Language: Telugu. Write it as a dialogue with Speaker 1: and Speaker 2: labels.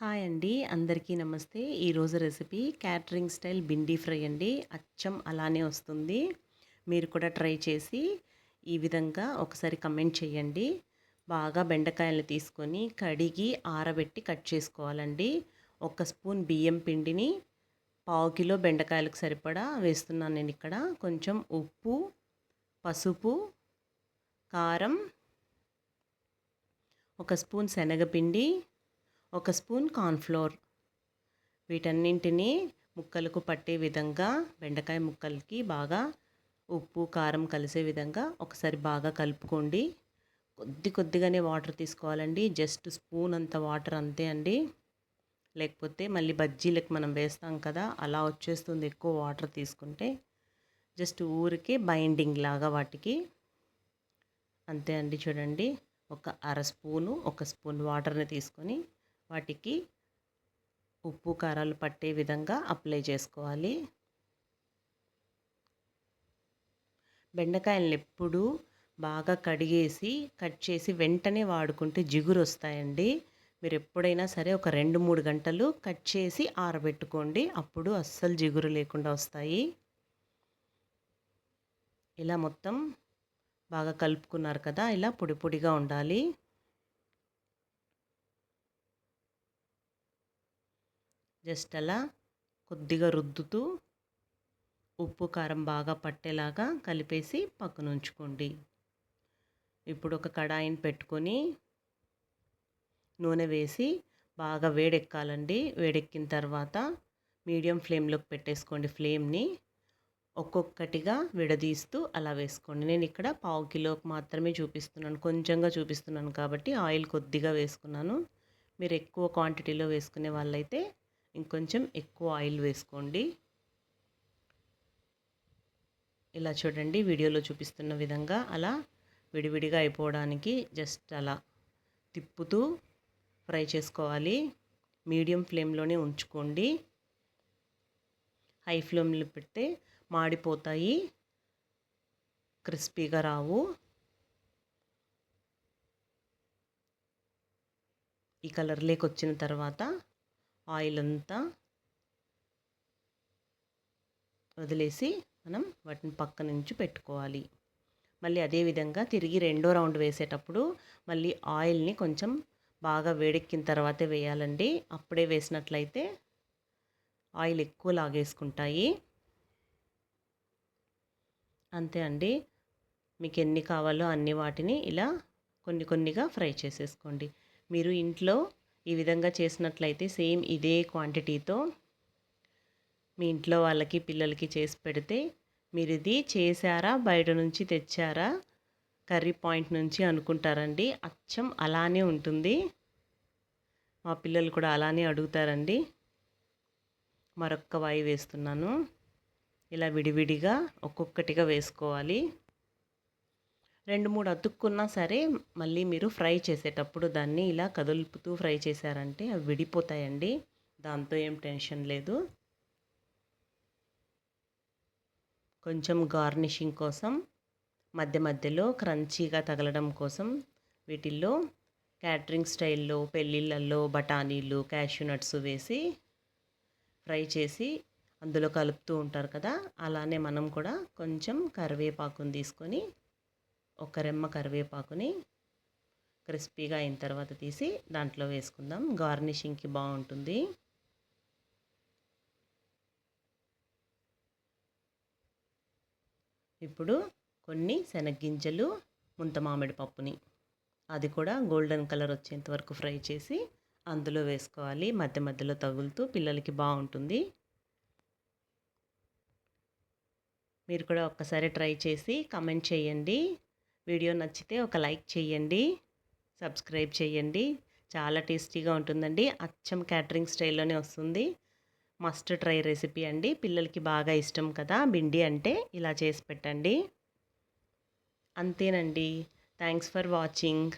Speaker 1: హాయ్ అండి. అందరికీ నమస్తే. ఈరోజు recipe catering style bhindi fry అండి. అచ్చం అలానే వస్తుంది. మీరు కూడా ట్రై చేసి ఈ విధంగా ఒకసారి కమెంట్ చేయండి. బాగా బెండకాయలు తీసుకొని కడిగి ఆరబెట్టి కట్ చేసుకోవాలండి. ఒక స్పూన్ బియ్యం పిండిని పావు కిలో బెండకాయలకు సరిపడా వేస్తున్నాను నేను ఇక్కడ. కొంచెం ఉప్పు పసుపు కారం ఒక స్పూన్ శనగపిండి ఒక స్పూన్ కార్న్ఫ్లోర్. వీటన్నింటినీ ముక్కలకు పట్టే విధంగా బెండకాయ ముక్కలకి బాగా ఉప్పు కారం కలిసే విధంగా ఒకసారి బాగా కలుపుకోండి. కొద్ది కొద్దిగానే వాటర్ తీసుకోవాలండి. జస్ట్ స్పూన్ అంత వాటర్ అంతే అండి. లేకపోతే మళ్ళీ బజ్జీలకు మనం వేస్తాం కదా అలా వచ్చేస్తుంది ఎక్కువ వాటర్ తీసుకుంటే. జస్ట్ ఊరికే బైండింగ్ లాగా వాటికి. అంతే అండి చూడండి. ఒక అర స్పూను ఒక స్పూన్ వాటర్ని తీసుకొని వాటికి ఉప్పు కారాలు పట్టే విధంగా అప్లై చేసుకోవాలి. బెండకాయలను ఎప్పుడూ బాగా కడిగేసి కట్ చేసి వెంటనే వాడుకుంటే జిగురు వస్తాయండి మీరు ఎప్పుడైనా సరే ఒక రెండు మూడు గంటలు కట్ చేసి ఆరబెట్టుకోండి. అప్పుడు అస్సలు జిగురు లేకుండా వస్తాయి. ఇలా మొత్తం బాగా కలుపుకున్నారు కదా ఇలా పొడి పొడిగా ఉండాలి. జస్ట్ అలా కొద్దిగా రుద్దుతూ ఉప్పు కారం బాగా పట్టేలాగా కలిపేసి పక్కన ఉంచుకోండి ఇప్పుడు ఒక కడాయిని పెట్టుకొని నూనె వేసి బాగా వేడెక్కాలండి. వేడెక్కిన తర్వాత మీడియం ఫ్లేమ్లోకి పెట్టేసుకోండి ఫ్లేమ్ని. ఒక్కొక్కటిగా విడదీస్తూ అలా వేసుకోండి. నేను ఇక్కడ పావు కిలోకి మాత్రమే చూపిస్తున్నాను. కొంచెంగా చూపిస్తున్నాను కాబట్టి ఆయిల్ కొద్దిగా వేసుకున్నాను. మీరు ఎక్కువ క్వాంటిటీలో వేసుకునే వాళ్ళైతే ఇంకొంచెం ఎక్కువ ఆయిల్ వేసుకోండి. ఇలా చూడండి వీడియోలో చూపిస్తున్న విధంగా అలా విడివిడిగా అయిపోవడానికి జస్ట్ అలా తిప్పుతూ ఫ్రై చేసుకోవాలి. మీడియం ఫ్లేమ్లోనే ఉంచుకోండి. హై ఫ్లేమ్లో పెడితే మాడిపోతాయి క్రిస్పీగా రావు. ఈ కలర్లోకి వచ్చిన తర్వాత ఆయిల్ అంతా వదిలేసి మనం వాటిని పక్క నుంచి పెట్టుకోవాలి. మళ్ళీ అదేవిధంగా తిరిగి రెండో రౌండ్ వేసేటప్పుడు మళ్ళీ ఆయిల్ని కొంచెం బాగా వేడెక్కిన తర్వాతే వేయాలండి. అప్పుడే వేసినట్లయితే ఆయిల్ ఎక్కువ లాగేసుకుంటాయి. అంతే అండి. మీకు ఎన్ని కావాలో అన్ని వాటిని ఇలా కొన్ని కొన్నిగా ఫ్రై చేసేసుకోండి. మీరు ఇంట్లో ఈ విధంగా చేసినట్లయితే సేమ్ ఇదే క్వాంటిటీతో మీ ఇంట్లో వాళ్ళకి పిల్లలకి చేసి పెడితే మీరు ఇది చేశారా బయట నుంచి తెచ్చారా కర్రీ పాయింట్ నుంచి అనుకుంటారండి. అచ్చం అలానే ఉంటుంది. మా పిల్లలు కూడా అలానే అడుగుతారండి. మరొక్క వాయి వేస్తున్నాను. ఇలా విడివిడిగా ఒక్కొక్కటిగా వేసుకోవాలి. రెండు మూడు అతుక్కున్నా సరే మళ్ళీ మీరు ఫ్రై చేసేటప్పుడు దాన్ని ఇలా కదులుపుతూ ఫ్రై చేశారంటే అవి విడిపోతాయండి. దాంతో ఏం టెన్షన్ లేదు. కొంచెం గార్నిషింగ్ కోసం మధ్య మధ్యలో క్రంచీగా తగలడం కోసం వీటిల్లో క్యాటరింగ్ స్టైల్లో పెళ్ళిళ్ళల్లో బఠానీలు క్యాష్యూ నట్స్ వేసి ఫ్రై చేసి అందులో కలుపుతూ ఉంటారు కదా అలానే మనం కూడా కొంచెం కరివేపాకుని తీసుకొని ఒక రెమ్మ కరివేపాకుని క్రిస్పీగా అయిన తర్వాత తీసి దాంట్లో వేసుకుందాం. గార్నిషింగ్కి బాగుంటుంది. ఇప్పుడు కొన్ని శనగ్గింజలు ముంత మామిడి పప్పుని. అది కూడా గోల్డెన్ కలర్ వచ్చేంత వరకు ఫ్రై చేసి అందులో వేసుకోవాలి. మధ్య మధ్యలో తగులుతూ పిల్లలకి బాగుంటుంది. మీరు కూడా ఒక్కసారి ట్రై చేసి కమెంట్ చేయండి. వీడియో నచ్చితే ఒక లైక్ చేయండి సబ్స్క్రైబ్ చేయండి చాలా టేస్టీగా ఉంటుందండి. అచ్చం క్యాటరింగ్ స్టైల్లోనే వస్తుంది. మస్ట్ ట్రై రెసిపీ అండి. పిల్లలకి బాగా ఇష్టం కదా బిండి అంటే ఇలా చేసి పెట్టండి. అంతేనండి. Thanks for watching.